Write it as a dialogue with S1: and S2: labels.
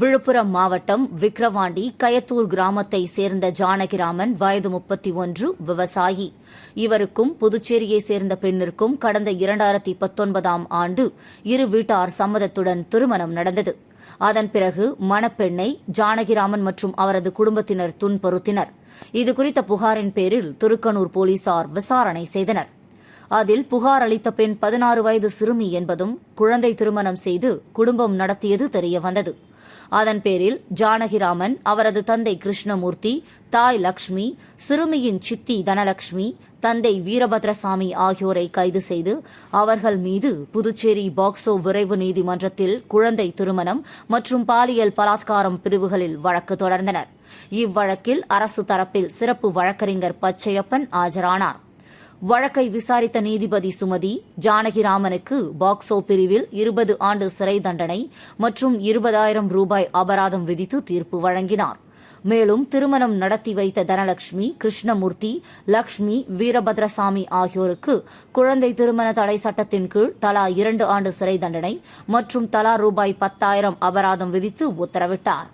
S1: விழுப்புரம் மாவட்டம் விக்ரவாண்டி கயத்தூர் கிராமத்தை சேர்ந்த ஜானகிராமன் வயது முப்பத்தி ஒன்று விவசாயி. இவருக்கும் புதுச்சேரியை சேர்ந்த பெண்ணிற்கும் கடந்த இரண்டாயிரத்தி பத்தொன்பதாம் ஆண்டு இரு வீட்டார் சம்மதத்துடன் திருமணம் நடந்தது. அதன் பிறகு மணப்பெண்ணை ஜானகிராமன் மற்றும் அவரது குடும்பத்தினர் துன்புறுத்தினர். இதுகுறித்த புகாரின் பேரில் திருக்கனூர் போலீசார் விசாரணை செய்தனர். அதில் புகார் அளித்த பெண் பதினாறு வயது சிறுமி என்பதும் குழந்தை திருமணம் செய்து குடும்பம் நடத்தியது தெரியவந்தது. அதன் பேரில் ஜானகிராமன் அவரது தந்தை கிருஷ்ணமூர்த்தி தாய் லக்ஷ்மி சிறுமியின் சித்தி தனலட்சுமி தந்தை வீரபத்ரசாமி ஆகியோரை கைது செய்து அவர்கள் மீது புதுச்சேரி பாக்ஸோ விரைவு நீதிமன்றத்தில் குழந்தை திருமணம் மற்றும் பாலியல் பலாத்காரம் பிரிவுகளில் வழக்கு தொடர்ந்தனர். இவ்வழக்கில் அரசு தரப்பில் சிறப்பு வழக்கறிஞர் பச்சையப்பன் ஆஜரானார். வழக்கை விசாரித்த நீதிபதி சுமதி ஜானகிராமனுக்கு பாக்ஸோ பிரிவில் இருபது ஆண்டு சிறை தண்டனை மற்றும் இருபதாயிரம் ரூபாய் அபராதம் விதித்து தீர்ப்பு வழங்கினார். மேலும் திருமணம் நடத்தி வைத்த தனலட்சுமி கிருஷ்ணமூர்த்தி லக்ஷ்மி வீரபத்ரசாமி ஆகியோருக்கு குழந்தை திருமண தடை சட்டத்தின் கீழ் தலா இரண்டு ஆண்டு சிறை தண்டனை மற்றும் தலா ரூபாய் பத்தாயிரம் அபராதம் விதித்து உத்தரவிட்டார்.